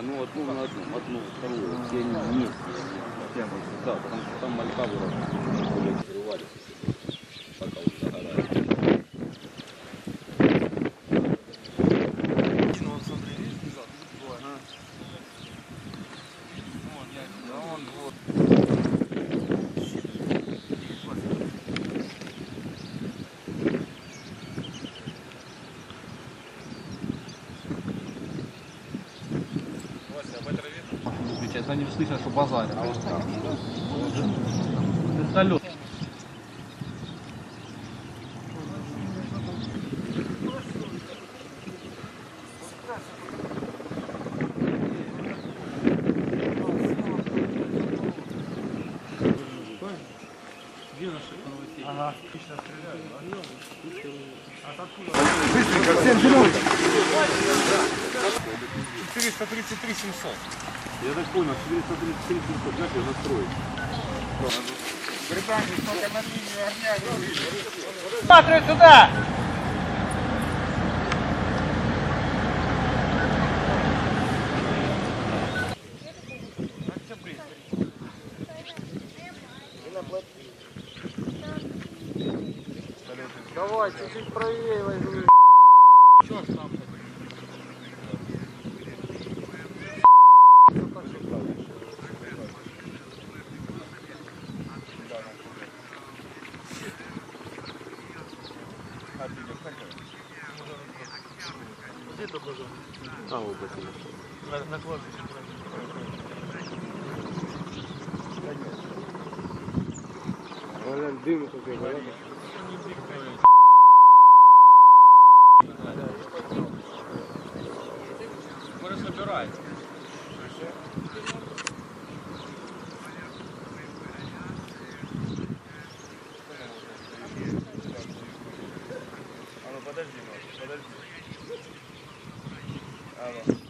Ну, одну на одну, одну, вторую, все они вместе. Да, потому там малька выросла. Сейчас они слышат, что базарят. Вертолет. Я так понял, 437 700, как ее настроить? Смотри сюда! Давай, чуть-чуть правее возьми. Где-то тоже. А, вот это. На, кладбище. Блин, дым тут я Может, собирается. Ah, Alors.